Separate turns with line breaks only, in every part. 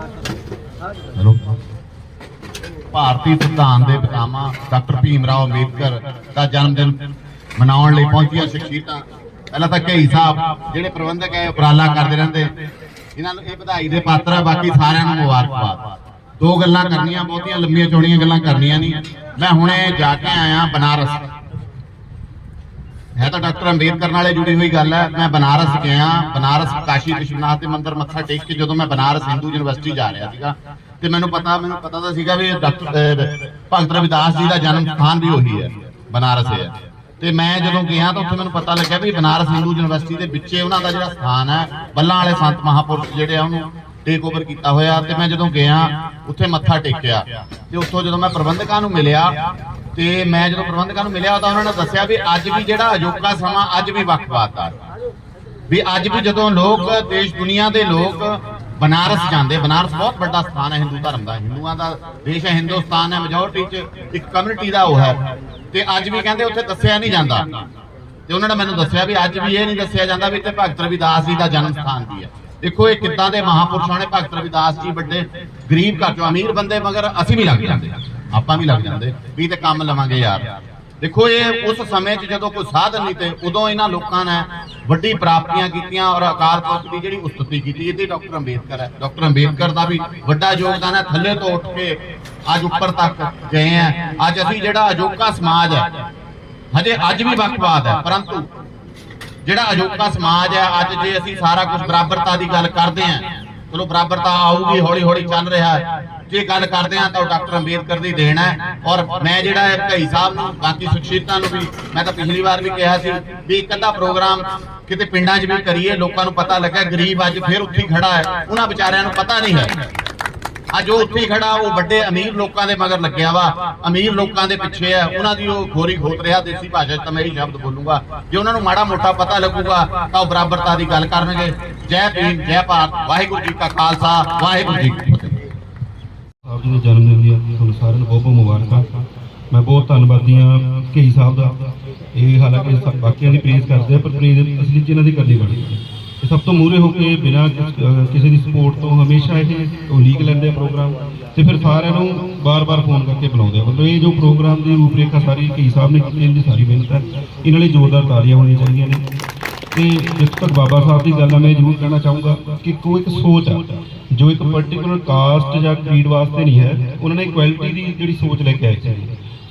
Hello. ਭਾਰਤੀ ਸੰਵਿਧਾਨ ਦੇ ਪਿਤਾਮਾ ਡਾਕਟਰ ਭੀਮ ਰਾਓ ਅੰਬੇਦਕਰ ਦਾ ਜਨਮ ਦਿਨ ਮਨਾਉਣ ਲਈ ਪਹੁੰਚੀਆਂ ਸ਼ਖਸੀਅਤਾਂ ਪਹਿਲਾਂ ਤਾਂ ਕਈ ਸਾਹਿਬ, ਜਿਹੜੇ ਪ੍ਰਬੰਧਕ ਹੈ, ਉਪਰਾਲਾ ਕਰਦੇ ਰਹਿੰਦੇ। ਇਹਨਾਂ ਨੂੰ ਇਹ ਵਧਾਈ ਦੇ ਪਾਤਰ ਹੈ ਬਾਕੀ ਸਾਰਿਆਂ ਨੂੰ ਮੁਬਾਰਕਬਾਦ। ਦੋ ਗੱਲਾਂ ਕਰਨੀਆਂ ਬਹੁਤੀਆਂ ਲੰਮੀਆਂ ਚੌੜੀਆਂ ਗੱਲਾਂ ਕਰਨੀਆਂ ਨਹੀਂ। ਮੈਂ ਹੁਣੇ ਜਾ ਕੇ ਆਇਆ ਬਨਾਰਸ। ਹੈ ਤਾਂ ਡਾਕਟਰ ਅੰਬੇਦਕਰ ਨਾਲੇ ਜੁੜੀ ਹੋਈ ਗੱਲ ਹੈ। ਮੈਂ ਬਨਾਰਸ ਗਿਆ, ਬਨਾਰਸ ਕਾਸ਼ੀ ਵਿਸ਼ਵਨਾਥ ਦੇ ਮੰਦਿਰ ਮੱਥਾ ਟੇਕ ਕੇ ਜਦੋਂ ਮੈਂ ਬਨਾਰਸ ਹਿੰਦੂ ਯੂਨੀਵਰਸਿਟੀ ਜਾ ਰਿਹਾ ਸੀਗਾ। ਤੇ ਮੈਨੂੰ ਪਤਾ ਮੈਨੂੰ ਪਤਾ ਤਾਂ ਸੀਗਾ ਵੀ ਡਾਕਟਰ ਭਗਤ ਰਵਿਦਾਸ ਜੀ ਦਾ ਜਨਮ ਸਥਾਨ ਵੀ ਉਹੀ ਹੈ, ਬਨਾਰਸ ਹੈ ਤੇ ਮੈਂ ਜਦੋਂ ਗਿਆ ਤਾਂ ਉੱਥੇ ਮੈਨੂੰ ਪਤਾ ਲੱਗਿਆ ਵੀ ਬਨਾਰਸ ਹਿੰਦੂ ਯੂਨੀਵਰਸਿਟੀ ਦੇ ਵਿੱਚੇ ਉਹਨਾਂ ਦਾ ਜਿਹੜਾ ਸਥਾਨ ਹੈ, ਬੱਲਾਂ ਵਾਲੇ ਸੰਤ ਮਹਾਪੁਰਖ ਜਿਹੜੇ ਆ ਉਹਨੂੰ ਟੇਕ ਓਵਰ ਕੀਤਾ ਹੋਇਆ। ਤੇ ਮੈਂ ਜਦੋਂ ਗਿਆ, ਉੱਥੇ ਮੱਥਾ ਟੇਕਿਆ। ਤੇ ਉੱਥੋਂ ਜਦੋਂ ਮੈਂ ਪ੍ਰਬੰਧਕਾਂ ਨੂੰ ਮਿਲਿਆ ਤੇ ਮੈਂ ਜਦੋਂ ਪ੍ਰਬੰਧਕਾਂ ਨੂੰ ਮਿਲਿਆ ਤਾਂ ਉਹਨਾਂ ਨੇ ਦੱਸਿਆ ਵੀ ਅੱਜ ਵੀ ਜਿਹੜਾ ਅਜੋਕਾ ਸਮਾਂ ਅੱਜ ਵੀ ਵੱਖਵਾਦ ਵੀ ਅੱਜ ਵੀ ਜਦੋਂ ਲੋਕ ਦੇਸ਼ ਦੁਨੀਆ ਦੇ ਲੋਕ ਬਨਾਰਸ ਜਾਂਦੇ, ਬਨਾਰਸ ਬਹੁਤ ਵੱਡਾ ਸਥਾਨ ਹੈ ਹਿੰਦੂ ਧਰਮ ਦਾ, ਹਿੰਦੂਆਂ ਦਾ ਦੇਸ਼ ਹੈ ਹਿੰਦੁਸਤਾਨ ਹੈ ਮੈਜੋਰਟੀ ਚ ਇੱਕ ਕਮਿਊਨਿਟੀ ਦਾ ਉਹ ਹੈ। ਤੇ ਅੱਜ ਵੀ ਕਹਿੰਦੇ ਉੱਥੇ ਦੱਸਿਆ ਨਹੀਂ ਜਾਂਦਾ। ਤੇ ਉਹਨਾਂ ਨੇ ਮੈਨੂੰ ਦੱਸਿਆ ਵੀ ਅੱਜ ਵੀ ਇਹ ਨਹੀਂ ਦੱਸਿਆ ਜਾਂਦਾ ਵੀ ਇੱਥੇ ਭਗਤ ਰਵਿਦਾਸ ਜੀ ਦਾ ਜਨਮ ਸਥਾਨ ਵੀ ਹੈ। ਦੇਖੋ ਇਹ ਕਿੱਦਾਂ ਦੇ ਮਹਾਪੁਰਸ਼ਾਂ ਨੇ ਭਗਤ ਰਵਿਦਾਸ ਜੀ ਵੱਡੇ ਗਰੀਬ ਘਰ ਚੋਂ ਅਮੀਰ ਬੰਦੇ, ਮਗਰ ਅਸੀਂ ਵੀ ਲੱਗ ਜਾਂਦੇ ਆਪਾਂ ਵੀ ਲੱਗ ਜਾਂਦੇ, ਵੀ ਤੇ ਕੰਮ ਲਵਾਂਗੇ ਯਾਰ। ਦੇਖੋ ਇਹ ਉਸ ਸਮੇਂ 'ਚ ਜਦੋਂ ਕੋਈ ਸਾਧਨ ਨਹੀਂ ਤੇ ਉਦੋਂ ਇਹਨਾਂ ਲੋਕਾਂ ਨੇ ਵੱਡੀ ਪ੍ਰਾਪਤੀਆਂ ਕੀਤੀਆਂ ਔਰ ਅਕਾਲ ਪੁਰਖ ਦੀ ਜਿਹੜੀ ਉਸਤਤੀ ਕੀਤੀ ਇਹਦੀ ਡਾਕਟਰ ਅੰਬੇਦਕਰ ਹੈ। ਡਾਕਟਰ ਅੰਬੇਦਕਰ ਦਾ ਵੀ ਵੱਡਾ ਯੋਗਦਾਨ ਹੈ। ਥੱਲੇ ਤੋਂ ਉੱਠ ਕੇ ਅੱਜ ਉੱਪਰ ਤੱਕ ਗਏ ਆ ਅੱਜ ਅਸੀਂ ਜਿਹੜਾ ਅਜੋਕਾ ਸਮਾਜ ਹੈ, ਹਜੇ ਅੱਜ ਵੀ ਵੱਖਵਾਦ ਹੈ, ਪਰੰਤੂ ਜਿਹੜਾ ਅਜੋਕਾ ਸਮਾਜ ਹੈ, ਅੱਜ ਜੇ ਅਸੀਂ ਸਾਰਾ ਕੁਝ ਬਰਾਬਰਤਾ ਦੀ ਗੱਲ ਕਰਦੇ ਹਾਂ, ਚਲੋ ਬਰਾਬਰਤਾ ਆਊਗੀ ਹੌਲੀ ਹੌਲੀ ਚੱਲ ਰਿਹਾ ਹੈ। ਜੇ ਗੱਲ ਕਰਦੇ ਹਾਂ ਤਾਂ ਉਹ ਡਾਕਟਰ ਅੰਬੇਦਕਰ ਦੀ ਦੇਣ ਹੈ। ਔਰ ਮੈਂ ਜਿਹੜਾ ਹੈ ਭਾਈ ਸਾਹਿਬ ਨੂੰ, ਬਾਕੀ ਸੁਖਸ਼ੀਤਾਂ ਨੂੰ ਵੀ, ਮੈਂ ਤਾਂ ਪਿਛਲੀ ਵਾਰ ਵੀ ਕਿਹਾ ਸੀ ਵੀ ਇੱਕ ਅੱਧਾ ਪ੍ਰੋਗਰਾਮ ਕਿਤੇ ਪਿੰਡਾਂ 'ਚ ਵੀ ਕਰੀਏ, ਲੋਕਾਂ ਨੂੰ ਪਤਾ ਲੱਗਾ ਗਰੀਬ ਅੱਜ ਫਿਰ ਉੱਥੇ ਖੜਾ ਹੈ। ਉਹਨਾਂ ਵਿਚਾਰਿਆਂ ਨੂੰ ਪਤਾ ਨਹੀਂ ਹੈ। ਅੱਜ ਉਹ ਉੱਥੇ ਖੜਾ, ਉਹ ਵੱਡੇ ਅਮੀਰ ਲੋਕਾਂ ਦੇ ਮਗਰ ਲੱਗਿਆ ਵਾ। ਅਮੀਰ ਲੋਕਾਂ ਦੇ ਪਿੱਛੇ ਆ ਉਹਨਾਂ ਦੀ ਉਹ ਖੋਰੀ ਖੋਤ ਰਿਹਾ, ਦੇਸੀ ਭਾਸ਼ਾ 'ਚ ਤਾਂ ਮੈਂ ਇਹੀ ਸ਼ਬਦ ਬੋਲੂੰਗਾ। ਜੇ ਉਹਨਾਂ ਨੂੰ ਮਾੜਾ ਮੋਟਾ ਪਤਾ ਲੱਗੂਗਾ, ਤਾਂ ਉਹ ਬਰਾਬਰਤਾ ਦੀ ਗੱਲ ਕਰਨਗੇ। ਜੈ ਭੀਮ, ਜੈ ਭਾਰਤ, ਵਾਹਿਗੁਰੂ ਜੀ ਕਾ ਖਾਲਸਾ, ਵਾਹਿਗੁਰੂ ਜੀ
ਸਾਹਿਬ ਜੀ ਦੇ ਜਨਮ ਦਿਨ ਦੀਆਂ ਤੁਹਾਨੂੰ ਸਾਰਿਆਂ ਨੂੰ ਬਹੁਤ ਬਹੁਤ ਮੁਬਾਰਕਾਂ। ਮੈਂ ਬਹੁਤ ਧੰਨਵਾਦੀ ਹਾਂ ਕਈ ਸਾਹਿਬ ਦਾ। ਇਹ ਹਾਲਾਂਕਿ ਬਾਕੀਆਂ ਦੀ ਪ੍ਰੇਜ਼ ਕਰਦੇ ਆ, ਪਰ ਪ੍ਰੇਜ਼ ਅਸਲੀ 'ਚ ਇਹਨਾਂ ਦੀ ਕਰਨੀ ਬਣਦੀ ਹੈ ਇਹ ਸਭ ਤੋਂ ਮੂਹਰੇ ਹੋ ਕੇ ਬਿਨਾਂ ਕਿਸੇ ਦੀ ਸਪੋਰਟ ਤੋਂ ਹਮੇਸ਼ਾ ਇਹ ਉਹ ਲੈਂਦੇ ਆ ਪ੍ਰੋਗਰਾਮ ਤੇ ਫਿਰ ਸਾਰਿਆਂ ਨੂੰ ਬਾਰ-ਬਾਰ ਫੋਨ ਕਰਕੇ ਬੁਲਾਉਂਦੇ ਆ। ਮਤਲਬ ਇਹ ਜੋ ਪ੍ਰੋਗਰਾਮ ਦੀ ਰੂਪਰੇਖਾ ਸਾਰੀ ਕਈ ਸਾਹਿਬ ਨੇ ਕੀਤੀ, ਇਹਦੀ ਸਾਰੀ ਮਿਹਨਤ ਹੈ। ਇਹਨਾਂ ਲਈ ਜ਼ੋਰਦਾਰ ਤਾਲੀਆਂ ਹੋਣੀਆਂ ਚਾਹੀਦੀਆਂ ਨੇ। ਤੇ ਜਿੱਥੇ ਤੱਕ ਬਾਬਾ ਸਾਹਿਬ ਦੀ ਗੱਲ ਆ, ਮੈਂ ਜ਼ਰੂਰ ਕਹਿਣਾ ਚਾਹੂੰਗਾ ਕਿ ਕੋਈ ਇੱਕ ਸੋਚ ਆ, ਜੋ ਇੱਕ ਪਾਰਟਿਕੂਲਰ ਕਾਸਟ ਜਾਂ ਕ੍ਰੀਡ ਵਾਸਤੇ ਨਹੀਂ ਹੈ, ਉਹਨਾਂ ਨੇ ਇਕੁਐਲਿਟੀ ਦੀ ਜਿਹੜੀ ਸੋਚ ਲੈ ਕੇ ਆਏ ਸੀ।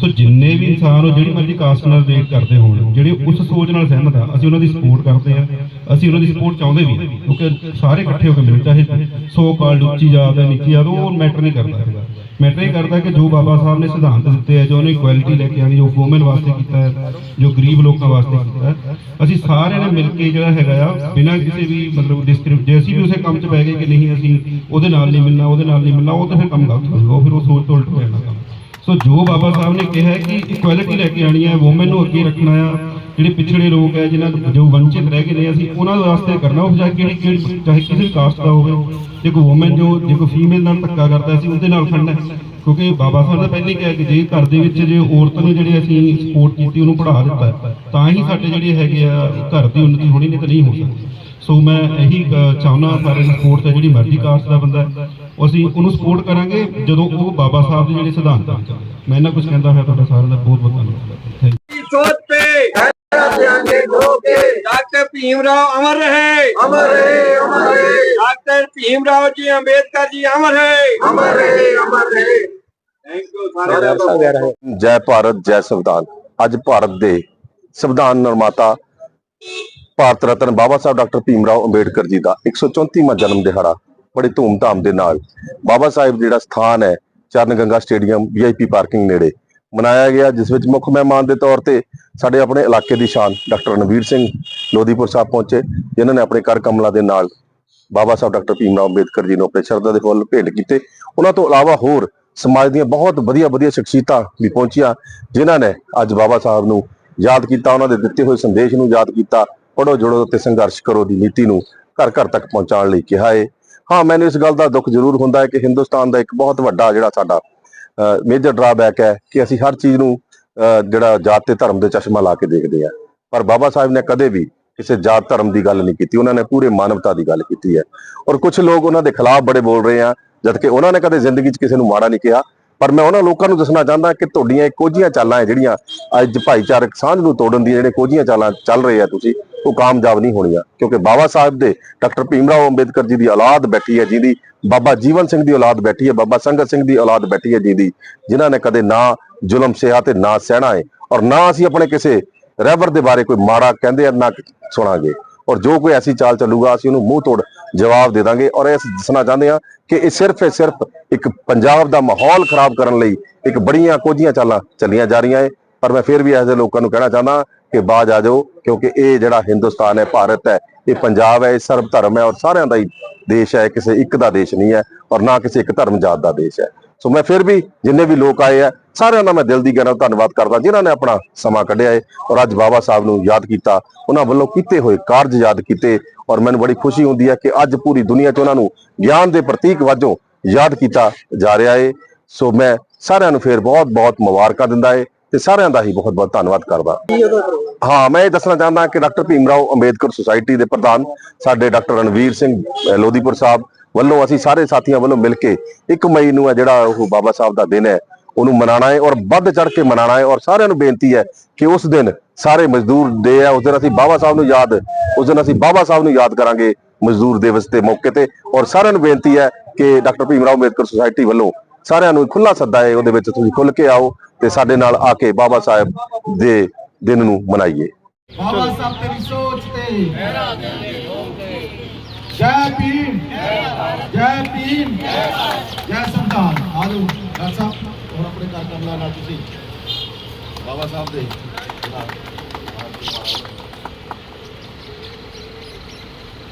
ਸੋ ਜਿੰਨੇ ਵੀ ਇਨਸਾਨ ਉਹ ਜਿਹੜੀ ਮਰਜ਼ੀ ਕਾਸਟ ਨਾਲ ਰਿਲੇਟ ਕਰਦੇ ਹੋਣ, ਜਿਹੜੇ ਉਸ ਸੋਚ ਨਾਲ ਸਹਿਮਤ ਆ, ਅਸੀਂ ਉਹਨਾਂ ਦੀ ਸਪੋਰਟ ਕਰਦੇ ਆ, ਅਸੀਂ ਉਹਨਾਂ ਦੀ ਸਪੋਰਟ ਚਾਹੁੰਦੇ ਵੀ ਕਿਉਂਕਿ ਸਾਰੇ ਇਕੱਠੇ ਹੋ ਕੇ ਮਿਲ ਚਾਹੇ ਸੋ ਕਾਲਡ ਉੱਚੀ ਜਾਤ ਹੈ ਨੀਚੀ ਜਾਤ ਉਹ ਮੈਟਰ ਨਹੀਂ ਕਰਦਾ ਮੈਟਰ ਇਹ ਕਰਦਾ ਕਿ ਜੋ ਬਾਬਾ ਸਾਹਿਬ ਨੇ ਸਿਧਾਂਤ ਦਿੱਤੇ ਆ, ਜੋ ਉਹਨੇ ਇਕੁਐਲਿਟੀ ਲੈ ਕੇ ਆਣੀ ਜੋ ਵੂਮਨ ਵਾਸਤੇ ਕੀਤਾ ਹੈ, ਜੋ ਗਰੀਬ ਲੋਕਾਂ ਵਾਸਤੇ ਕੀਤਾ ਹੈ, ਅਸੀਂ ਸਾਰਿਆਂ ਨੇ ਮਿਲ ਕੇ ਜਿਹੜਾ ਹੈਗਾ ਆ, ਬਿਨਾਂ ਕਿਸੇ ਵੀ ਮਤਲਬ ਡਿਸਕ੍ਰਿਪ ਜੇ ਅਸੀਂ ਵੀ ਉਸੇ ਕੰਮ 'ਚ ਪੈ ਗਏ ਕਿ ਨਹੀਂ, ਅਸੀਂ ਉਹਦੇ ਨਾਲ ਨਹੀਂ ਮਿਲਣਾ, ਉਹਦੇ ਨਾਲ ਨਹੀਂ ਮਿਲਣਾ, ਉਹ ਤਾਂ ਫਿਰ ਕੰਮ ਗਲਤ ਹੋ ਜਾਊਗਾ, ਉਹ ਫਿਰ ਉਹ ਸੋਚ ਤੋਂ ਉਲਟ ਹੋ ਜਾਣਾ ਕੰਮ। ਸੋ ਜੋ ਬਾਬਾ ਸਾਹਿਬ ਨੇ ਕਿਹਾ ਕਿ ਇਕੁਐਲਿਟੀ ਲੈ ਕੇ ਆਣੀ ਹੈ ਔਮਨ ਨੂੰ ਅੱਗੇ ਰੱਖਣਾ ਆ ਜਿਹੜੇ ਪਿਛੜੇ ਲੋਕ ਹੈ, ਜਿਨ੍ਹਾਂ ਜੋ ਵੰਚਿਤ ਰਹਿ ਗਏ ਨੇ, ਅਸੀਂ ਉਹਨਾਂ ਦੇ ਵਾਸਤੇ ਕਰਨਾ ਉਹ ਚਾਹੇ ਕਿਹੜੀ ਕਿਹੜੀ ਚਾਹੇ ਕਿਸੇ ਕਾਸਟ ਦਾ ਹੋਵੇ। ਜੇ ਕੋਈ ਔਮਨ ਜੋ, ਜੇ ਕੋਈ ਫੀਮੇਲ ਨਾਲ ਧੱਕਾ ਕਰਦਾ ਸੀ ਉਹਦੇ ਨਾਲ ਖੜਨਾ ਕਿਉਂਕਿ ਬਾਬਾ ਸਾਹਿਬ ਨੇ ਪਹਿਲੇ ਕਿਹਾ ਕਿ ਜੇ ਘਰ ਦੇ ਵਿੱਚ ਜੇ ਔਰਤ ਨੂੰ ਜਿਹੜੇ ਅਸੀਂ ਸਪੋਰਟ ਕੀਤੀ, ਉਹਨੂੰ ਪੜ੍ਹਾ ਦਿੱਤਾ ਤਾਂ ਹੀ ਸਾਡੇ ਜਿਹੜੇ ਹੈਗੇ ਆ, ਘਰ ਦੀ ਉન્નਤੀ ਹੋਣੀ ਨਹੀਂ ਤਾਂ ਨਹੀਂ ਹੋ ਸਕਦੀ। ਸੋ ਮੈਂ ਇਹੀ ਚਾਹੁੰਦਾ ਸਾਰੇ ਸਪੋਰਟ ਤੇ ਜਿਹੜੀ ਮਰਜ਼ੀ ਕਾਸਟ ਦਾ ਬੰਦਾ ਅਸੀਂ ਉਹਨੂੰ ਸਪੋਰਟ ਕਰਾਂਗੇ, ਜਦੋਂ ਉਹ ਬਾਬਾ ਸਾਹਿਬ ਦੇ ਜਿਹੜੇ ਸਿਧਾਂਤ ਮੈਂ ਇਹਨਾਂ ਕੁਝ ਕਹਿੰਦਾ ਹੋਇਆ, ਤੁਹਾਡਾ ਸਾਰਿਆਂ ਦਾ ਬਹੁਤ ਬਹੁਤ ਧੰਨਵਾਦ
thank you doctor Bhim Rao
ਅਮਰ ਰਹੇ। ਅਮਰ ਰਹੇ
ਅਮਰ ਰਹੇ। ਡਾਕਟਰ ਭੀਮ ਰਾਓ ਜੀ ਅੰਬੇਦਕਰ
ਜੀ ਅਮਰ ਰਹੇ। ਅਮਰ
ਰਹੇ ਅਮਰ ਰਹੇ।
ਜੈ ਭਾਰਤ ਜੈ ਸੰਵਿਧਾਨ। ਅੱਜ ਭਾਰਤ ਦੇ ਸੰਵਿਧਾਨ ਨਿਰਮਾਤਾ ਭਾਰਤ ਰਤਨ ਬਾਬਾ ਸਾਹਿਬ ਡਾਕਟਰ ਭੀਮ ਰਾਓ ਅੰਬੇਡਕਰ ਜੀ ਦਾ 134ਵਾਂ ਜਨਮ ਦਿਹਾੜਾ ਬੜੀ ਧੂਮਧਾਮ ਦੇ ਨਾਲ। ਬਾਬਾ ਸਾਹਿਬ ਜਿਹੜਾ ਸਥਾਨ ਹੈ Charan Ganga stadium VIP parking ਨੇੜੇ। ਮਨਾਇਆ ਗਿਆ, ਜਿਸ ਵਿੱਚ ਮੁੱਖ ਮਹਿਮਾਨ ਦੇ ਤੌਰ ਤੇ ਸਾਡੇ ਆਪਣੇ ਇਲਾਕੇ ਦੀ ਸ਼ਾਨ, ਡਾਕਟਰ ਰਣਵੀਰ ਸਿੰਘ ਲੋਧੀਪੁਰ ਸਾਹਿਬ ਪਹੁੰਚੇ, ਜਿਨ੍ਹਾਂ ਨੇ ਆਪਣੇ ਕਰ ਕਮਲਾਂ ਦੇ ਨਾਲ ਬਾਬਾ ਸਾਹਿਬ ਡਾਕਟਰ ਭੀਮਰਾਓ ਅੰਬੇਦਕਰ ਜੀ ਨੂੰ ਆਪਣੇ ਸ਼ਰਧਾ ਦੇ ਫੁੱਲ ਭੇਟ ਕੀਤੇ। ਉਹਨਾਂ ਤੋਂ ਇਲਾਵਾ ਹੋਰ ਸਮਾਜ ਦੀਆਂ ਬਹੁਤ ਵਧੀਆ ਵਧੀਆ ਸ਼ਖਸੀਅਤਾਂ ਵੀ ਪਹੁੰਚੀਆਂ, ਜਿਨ੍ਹਾਂ ਨੇ ਅੱਜ ਬਾਬਾ ਸਾਹਿਬ ਨੂੰ ਯਾਦ ਕੀਤਾ, ਉਹਨਾਂ ਦੇ ਦਿੱਤੇ ਹੋਏ ਸੰਦੇਸ਼ ਨੂੰ ਯਾਦ ਕੀਤਾ ਪੜੋ ਜੁੜੋ ਤੇ ਸੰਘਰਸ਼ ਕਰੋ ਦੀ ਨੀਤੀ ਨੂੰ ਘਰ ਘਰ ਤੱਕ ਪਹੁੰਚਾਉਣ ਲਈ ਕਿਹਾ ਹੈ ਹਾਂ, ਮੈਨੂੰ ਇਸ ਗੱਲ ਦਾ ਦੁੱਖ ਜ਼ਰੂਰ ਹੁੰਦਾ ਹੈ ਕਿ ਹਿੰਦੁਸਤਾਨ ਦਾ ਇੱਕ ਬਹੁਤ ਵੱਡਾ ਜਿਹੜਾ ਸਾਡਾ ਮੇਜਰ ਡਰਾਬੈਕ ਹੈ ਕਿ ਅਸੀਂ ਹਰ ਚੀਜ਼ ਨੂੰ ਅਹ, ਜਿਹੜਾ ਜਾਤ ਤੇ ਧਰਮ ਦੇ ਚਸ਼ਮਾ ਲਾ ਕੇ ਦੇਖਦੇ ਆ ਪਰ ਬਾਬਾ ਸਾਹਿਬ ਨੇ ਕਦੇ ਵੀ ਕਿਸੇ ਜਾਤ ਧਰਮ ਦੀ ਗੱਲ ਨਹੀਂ ਕੀਤੀ। ਉਹਨਾਂ ਨੇ ਪੂਰੇ ਮਾਨਵਤਾ ਦੀ ਗੱਲ ਕੀਤੀ ਹੈ। ਔਰ ਕੁਝ ਲੋਕ ਉਹਨਾਂ ਦੇ ਖਿਲਾਫ ਬੜੇ ਬੋਲ ਰਹੇ ਆ ਜਦਕਿ ਉਹਨਾਂ ਨੇ ਕਦੇ ਜ਼ਿੰਦਗੀ 'ਚ ਕਿਸੇ ਨੂੰ ਮਾੜਾ ਨਹੀਂ ਕਿਹਾ। ਪਰ ਮੈਂ ਉਹਨਾਂ ਲੋਕਾਂ ਨੂੰ ਦੱਸਣਾ ਚਾਹੁੰਦਾ ਕਿ ਤੁਹਾਡੀਆਂ ਇਹ ਕੋਝੀਆਂ ਚਾਲਾਂ ਹੈ ਜਿਹੜੀਆਂ ਅੱਜ ਭਾਈਚਾਰਕ ਸਾਂਝ ਨੂੰ ਤੋੜਨ ਦੀਆਂ ਜਿਹੜੇ ਕੋਝੀਆਂ ਚਾਲਾਂ ਚੱਲ ਰਹੇ ਆ ਤੁਸੀਂ, ਉਹ ਕਾਮਯਾਬ ਨਹੀਂ ਹੋਣੀਆਂ। ਕਿਉਂਕਿ ਬਾਬਾ ਸਾਹਿਬ ਦੇ ਡਾਕਟਰ ਭੀਮ ਰਾਓ ਅੰਬੇਦਕਰ ਜੀ ਦੀ ਔਲਾਦ ਬੈਠੀ ਹੈ ਜਿਹਦੀ ਬਾਬਾ ਜੀਵਨ ਸਿੰਘ ਦੀ ਔਲਾਦ ਬੈਠੀ ਹੈ, ਬਾਬਾ ਸੰਗਤ ਸਿੰਘ ਦੀ ਔਲਾਦ ਬੈਠੀ ਹੈ ਜਿਹਦੀ ਜਿਨ੍ਹਾਂ ਨੇ ਕਦੇ ਨਾ ਜ਼ੁਲਮ ਸਿਆ ਤੇ ਨਾ ਸਹਿਣਾ ਹੈ ਔਰ ਨਾ ਅਸੀਂ ਆਪਣੇ ਕਿਸੇ ਰਹਿਬਰ ਦੇ ਬਾਰੇ ਕੋਈ ਮਾੜਾ ਕਹਿੰਦੇ ਆ, ਨਾ ਸੁਣਾਂਗੇ। ਔਰ ਜੋ ਕੋਈ ਐਸੀ ਚਾਲ ਚੱਲੂਗਾ, ਅਸੀਂ ਉਹਨੂੰ ਮੂੰਹ ਤੋੜ ਜਵਾਬ ਦੇ ਦਾਂਗੇ। ਔਰ ਇਹ ਅਸੀਂ ਦੱਸਣਾ ਚਾਹੁੰਦੇ ਹਾਂ ਕਿ ਇਹ ਸਿਰਫ ਇਹ ਸਿਰਫ ਇੱਕ ਪੰਜਾਬ ਦਾ ਮਾਹੌਲ ਖਰਾਬ ਕਰਨ ਲਈ ਇੱਕ ਬੜੀਆਂ ਕੋਝੀਆਂ ਚਾਲਾਂ ਚੱਲੀਆਂ ਜਾ ਰਹੀਆਂ ਏ ਪਰ ਮੈਂ ਫਿਰ ਵੀ ਇਹੋ ਜਿਹੇ ਲੋਕਾਂ ਨੂੰ ਕਹਿਣਾ ਚਾਹੁੰਦਾ ਕਿ ਬਾਜ ਆ ਜਾਓ, ਕਿਉਂਕਿ ਇਹ ਜਿਹੜਾ ਹਿੰਦੁਸਤਾਨ ਹੈ, ਭਾਰਤ ਹੈ, ਇਹ ਪੰਜਾਬ ਹੈ, ਇਹ ਸਰਬ ਧਰਮ ਹੈ ਔਰ ਸਾਰਿਆਂ ਦਾ ਹੀ ਦੇਸ਼ ਹੈ ਕਿਸੇ ਇੱਕ ਦਾ ਦੇਸ਼ ਨਹੀਂ ਹੈ ਔਰ ਨਾ ਕਿਸੇ ਇੱਕ ਧਰਮ ਜਾਤ ਦਾ ਦੇਸ਼ ਹੈ। ਸੋ ਮੈਂ ਫਿਰ ਵੀ ਜਿੰਨੇ ਵੀ ਲੋਕ ਆਏ ਆ, ਸਾਰਿਆਂ ਦਾ ਮੈਂ ਦਿਲ ਦੀ ਗਹਿਰਾ ਧੰਨਵਾਦ ਕਰਦਾ, ਜਿਨ੍ਹਾਂ ਨੇ ਆਪਣਾ ਸਮਾਂ ਕੱਢਿਆ ਹੈ। ਔਰ ਅੱਜ ਬਾਬਾ ਸਾਹਿਬ ਨੂੰ ਯਾਦ ਕੀਤਾ, ਉਹਨਾਂ ਵੱਲੋਂ ਕੀਤੇ ਹੋਏ ਕਾਰਜ ਯਾਦ ਕੀਤੇ ਔਰ ਮੈਨੂੰ ਬੜੀ ਖੁਸ਼ੀ ਹੁੰਦੀ ਹੈ ਕਿ ਅੱਜ ਪੂਰੀ ਦੁਨੀਆ 'ਚ ਉਹਨਾਂ ਨੂੰ ਗਿਆਨ ਦੇ ਪ੍ਰਤੀਕ ਵਜੋਂ ਯਾਦ ਕੀਤਾ ਜਾ ਰਿਹਾ ਏ। ਸੋ ਮੈਂ ਸਾਰਿਆਂ ਨੂੰ ਫੇਰ ਬਹੁਤ-ਬਹੁਤ ਮੁਬਾਰਕਾਂ ਦਿੰਦਾ ਏ ਤੇ ਸਾਰਿਆਂ ਦਾ ਹੀ ਬਹੁਤ-ਬਹੁਤ ਧੰਨਵਾਦ ਕਰਦਾ। ਹਾਂ ਮੈਂ ਇਹ ਦੱਸਣਾ ਚਾਹੁੰਦਾ ਕਿ ਡਾਕਟਰ ਭੀਮ ਰਾਓ ਅੰਬੇਦਕਰ ਸੁਸਾਇਟੀ ਦੇ ਪ੍ਰਧਾਨ ਸਾਡੇ ਡਾਕਟਰ ਰਣਵੀਰ ਸਿੰਘ ਅਹ, ਲੋਧੀਪੁਰ ਸਾਹਿਬ ਵੱਲੋਂ ਅਸੀਂ ਸਾਰੇ ਸਾਥੀਆਂ ਵੱਲੋਂ ਮਿਲ ਕੇ 1 ਮਈ ਨੂੰ ਹੈ ਜਿਹੜਾ ਉਹ ਬਾਬਾ ਸਾਹਿਬ ਦਾ ਦਿਨ ਹੈ ਉਹਨੂੰ ਮਨਾਉਣਾ ਹੈ ਔਰ ਵੱਧ ਚੜ ਕੇ ਮਨਾਉਣਾ ਹੈ ਔਰ ਸਾਰਿਆਂ ਨੂੰ ਬੇਨਤੀ ਹੈ ਕਿ ਉਸ ਦਿਨ ਸਾਰੇ ਮਜ਼ਦੂਰ ਦੇ ਹੈ ਉਸ ਦਿਨ ਅਸੀਂ ਬਾਬਾ ਸਾਹਿਬ ਨੂੰ ਯਾਦ, ਉਸ ਦਿਨ ਅਸੀਂ ਬਾਬਾ ਸਾਹਿਬ ਨੂੰ ਯਾਦ ਕਰਾਂਗੇ ਮਜ਼ਦੂਰ ਦਿਵਸ ਦੇ ਮੌਕੇ ਤੇ ਔਰ ਸਾਰਿਆਂ ਨੂੰ ਬੇਨਤੀ ਹੈ ਕਿ ਡਾਕਟਰ ਭੀਮਰਾਓ ਅੰਬੇਦਕਰ ਸੁਸਾਇਟੀ ਵੱਲੋਂ ਸਾਰਿਆਂ ਨੂੰ ਖੁੱਲਾ ਸੱਦਾ ਹੈ ਉਹਦੇ ਵਿੱਚ ਤੁਸੀਂ ਖੁੱਲ ਕੇ ਆਓ ਤੇ ਸਾਡੇ ਨਾਲ ਆ ਕੇ ਬਾਬਾ ਸਾਹਿਬ ਦੇ ਦਿਨ ਨੂੰ ਮਨਾਈਏ।
ਬਾਬਾ ਸਾਹਿਬ ਤੇਰੀ ਸੋਚ ਤੇ। ਜੈ ਭੀਮ। ਜੈ ਭੀਮ। ਜੈ ਸੰਤਾਨ ਆਲੂ ਡਾਕਟਰ ਸਾਹਿਬ। ਆਪਣੇ ਕਮਲਾ ਨਾਲ ਤੁਸੀਂ? ਬਾਬਾ ਸਾਹਿਬ ਦੇ।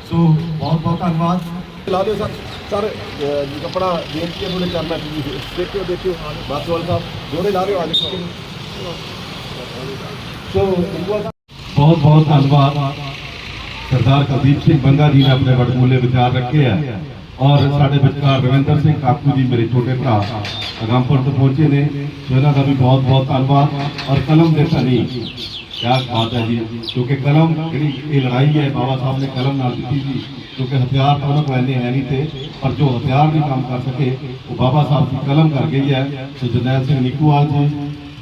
ਸੋ ਬਹੁਤ ਬਹੁਤ ਧੰਨਵਾਦ। ਲਾ ਦਿਓ ਸਰ ਸਰ ਕਪੜਾ ਬੇਨਤੀ ਹੈ ਤੁਹਾਡੇ ਕਰਨਾ ਤੁਸੀਂ ਦੇਖਿਓ ਦੇਖਿਓ। ਬਾਸਵਾਲ ਸਾਹਿਬ ਜੋੜੇ ਲਾ ਦਿਓ। ਆਗੇ ਸੋ
ਬਹੁਤ ਬਹੁਤ ਧੰਨਵਾਦ। ਸਰਦਾਰ ਕੁਲਦੀਪ ਸਿੰਘ ਬੰਗਾ ਜੀ ਨੇ ਆਪਣੇ ਵਡਮੁੱਲੇ ਵਿਚਾਰ ਰੱਖੇ ਆ। ਔਰ ਸਾਡੇ ਵਿਚਕਾਰ ਰਵਿੰਦਰ ਸਿੰਘ ਕਾਕੂ ਜੀ ਮੇਰੇ ਛੋਟੇ ਭਰਾ ਅਗੰਪੁਰ ਤੋਂ ਪਹੁੰਚੇ ਨੇ। ਉਹਨਾਂ ਦਾ ਵੀ ਬਹੁਤ ਬਹੁਤ ਧੰਨਵਾਦ। ਔਰ ਕਲਮ ਦੇ ਧਨੀ, ਕਿਆ ਬਾਤ ਹੈ ਜੀ। ਕਿਉਂਕਿ ਕਲਮ ਜਿਹੜੀ ਇਹ ਲੜਾਈ ਹੈ, ਬਾਬਾ ਸਾਹਿਬ ਨੇ ਕਲਮ ਨਾਲ ਦਿੱਤੀ ਸੀ। ਕਿਉਂਕਿ ਹਥਿਆਰ ਤਾਂ ਉਹਨਾਂ ਕੋਲ ਇੰਨੇ ਹੈ ਨਹੀਂ ਤੇ, ਪਰ ਜੋ ਹਥਿਆਰ ਨਹੀਂ ਕੰਮ ਕਰ ਸਕੇ, ਉਹ ਬਾਬਾ ਸਾਹਿਬ ਦੀ ਕਲਮ ਕਰ ਗਈ ਹੈ। ਸੋ ਜਰਨੈਲ ਸਿੰਘ ਨਿੱਕੂਵਾਲ ਜੀ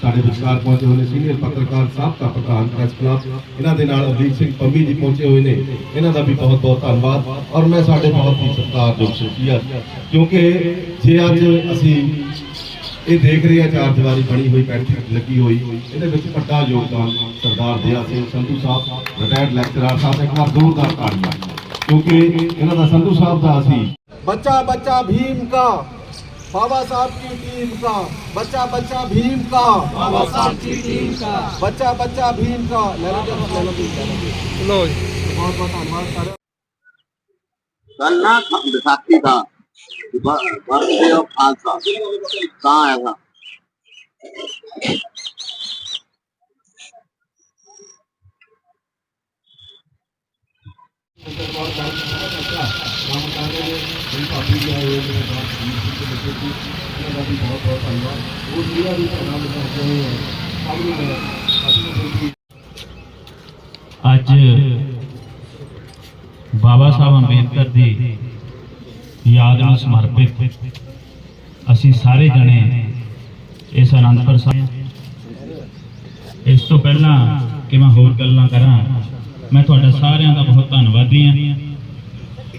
ਸਾਡੇ ਵਿਚਾਰ ਪਹੁੰਚੇ ਹੋਏ ਨੇ ਸੀਨੀਅਰ ਪੱਤਰਕਾਰ ਸਾਹਿਬ ਦਾ ਪ੍ਰਧਾਨ ਪ੍ਰੈਸ ਕਲੱਬ ਇਹਨਾਂ ਦੇ ਨਾਲ ਅਦੀਪ ਸਿੰਘ ਪੰਮੀ ਜੀ ਪਹੁੰਚੇ ਹੋਏ ਨੇ। ਇਹਨਾਂ ਦਾ ਵੀ ਬਹੁਤ ਬਹੁਤ ਧੰਨਵਾਦ। ਔਰ ਮੈਂ ਸਾਡੇ ਬਹੁਤ ਹੀ ਸਤਿਕਾਰਯੋਗ ਸ਼ਖਸੀਅਤ ਕਿਉਂਕਿ ਜੇ ਅੱਜ ਅਸੀਂ ਇਹ ਦੇਖ ਰਹੇ ਆ ਚਾਰ ਦੀਵਾਰੀ ਬਣੀ ਹੋਈ, ਬੈਠਕ ਲੱਗੀ ਹੋਈ, ਇਹਦੇ ਵਿੱਚ ਵੱਡਾ ਯੋਗਦਾਨ ਸਰਦਾਰ ਦਿਆ ਸਿੰਘ ਸੰਧੂ ਸਾਹਿਬ ਰਿਟਾਇਰਡ ਲੈਕਚਰਰ ਸਾਹਿਬ, ਇੱਕ ਵਾਰ ਜ਼ੋਰਦਾਰ ਤਾੜੀਆਂ ਕਿਉਂਕਿ ਇਹਨਾਂ ਦਾ ਸੰਧੂ ਸਾਹਿਬ ਦਾ ਅਸੀਂ
ਬੱਚਾ ਬੱਚਾ ਭੀਮ ਦਾ बाबा साहब की टीम का बच्चा बच्चा भीम का बाबा साहब की टीम का बच्चा बच्चा भीम का
ਅੱਜ ਬਾਬਾ ਸਾਹਿਬ ਅੰਬੇਦਕਰ ਦੀ ਯਾਦ ਨੂੰ ਸਮਰਪਿਤ ਅਸੀਂ ਸਾਰੇ ਜਣੇ ਇਸ ਅਨੰਦਪੁਰ ਸਾਹਿਬ ਇਸ ਤੋਂ ਪਹਿਲਾਂ ਕਿ ਮੈਂ ਹੋਰ ਗੱਲਾਂ ਕਰਾਂ ਮੈਂ ਤੁਹਾਡਾ ਸਾਰਿਆਂ ਦਾ ਬਹੁਤ ਧੰਨਵਾਦੀ ਹਾਂ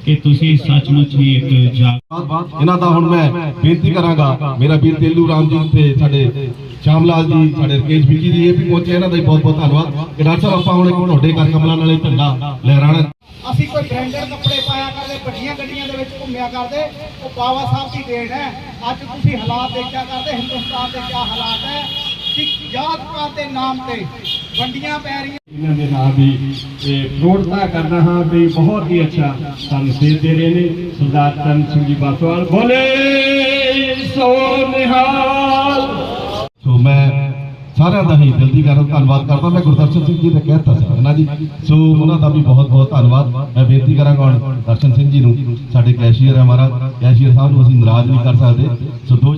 ਕਿ ਤੁਸੀਂ ਸੱਚਮੁੱਚ ਹੀ ਇੱਕ ਜਾਗ
ਇਹਨਾਂ ਦਾ ਹੁਣ ਮੈਂ ਬੇਨਤੀ ਕਰਾਂਗਾ ਮੇਰਾ ਵੀਰ ਤੇਲੂ ਰਾਮ ਜੀ ਤੇ ਸਾਡੇ ਸ਼ਾਮ ਲਾਲ ਜੀ ਸਾਡੇ ਰਕੇਸ਼ ਵਿੱਕੀ ਜੀ ਇਹ ਵੀ ਪਹੁੰਚੇ ਇਹਨਾਂ ਦਾ ਬਹੁਤ ਬਹੁਤ ਧੰਨਵਾਦ। ਕਿ ਡਾਕਟਰ ਸਾਹਿਬ ਆਪਾਂ ਹੁਣ ਇੱਕ ਤੁਹਾਡੇ ਘਰ ਕਮਲਾ ਨਾਲੇ ਝੰਡਾ ਲਹਿਰਾਣਾ
ਅਸੀਂ ਕੋਈ ਬ੍ਰਾਂਡਡ ਕੱਪੜੇ ਪਾਇਆ ਕਰਦੇ ਵੱਡੀਆਂ ਗੱਡੀਆਂ ਦੇ ਵਿੱਚ ਘੁੰਮਿਆ ਕਰਦੇ ਉਹ ਬਾਬਾ ਸਾਹਿਬ ਦੀ ਦੇਣ ਹੈ। ਅੱਜ ਤੁਸੀਂ ਹਾਲਾਤ ਦੇਖਿਆ ਕਰਦੇ ਹਿੰਦੁਸਤਾਨ ਦੇ ਕਿਆ ਹਾਲਾਤ ਹੈ। ਕਿ ਜਾਤ ਪਾਤ ਦੇ ਨਾਮ ਤੇ ਵੰਡੀਆਂ ਪੈ ਰਹੀਆਂ।
ਇਹਨਾਂ ਦੇ ਨਾਲ ਵੀ ਪ੍ਰੋੜਤਾ ਕਰਨਾ ਹਾਂ ਵੀ ਬਹੁਤ ਹੀ ਅੱਛਾ ਸਾਨੂੰ ਸੇਧ ਦੇ ਰਹੇ ਨੇ। ਸਰਦਾਰ ਚਰਨ ਸਿੰਘ ਜੀ ਬਾਸਵਾਲ ਬੋਲੇ, ਸੋ ਨਿਹਾਲ।
ਸੋ ਮੈਂ ਸਾਰਿਆਂ ਦਾ ਹੀ ਦਿਲ ਦੀ ਗਹਿਰਾ ਧੰਨਵਾਦ ਕਰਦਾ। ਮੈਂ ਗੁਰਦਰਸ਼ਨ ਸਿੰਘ ਜੀ ਨੇ ਕਹਿਤਾ ਸੀ ਨਾ ਜੀ ਸੋ ਉਹਨਾਂ ਦਾ ਵੀ ਬਹੁਤ ਬਹੁਤ ਧੰਨਵਾਦ। ਮੈਂ ਬੇਨਤੀ ਕਰਾਂਗਾ ਹੁਣ ਦਰਸ਼ਨ ਸਿੰਘ ਜੀ ਨੂੰ, ਸਾਡੇ ਕੈਸ਼ੀਅਰ ਹੈ ਮਹਾਰਾਜ। ਕੈਸ਼ੀਅਰ ਸਾਹਿਬ ਨੂੰ ਅਸੀਂ ਨਾਰਾਜ਼ ਨਹੀਂ ਕਰ ਸਕਦੇ। ਸੋ ਦੋ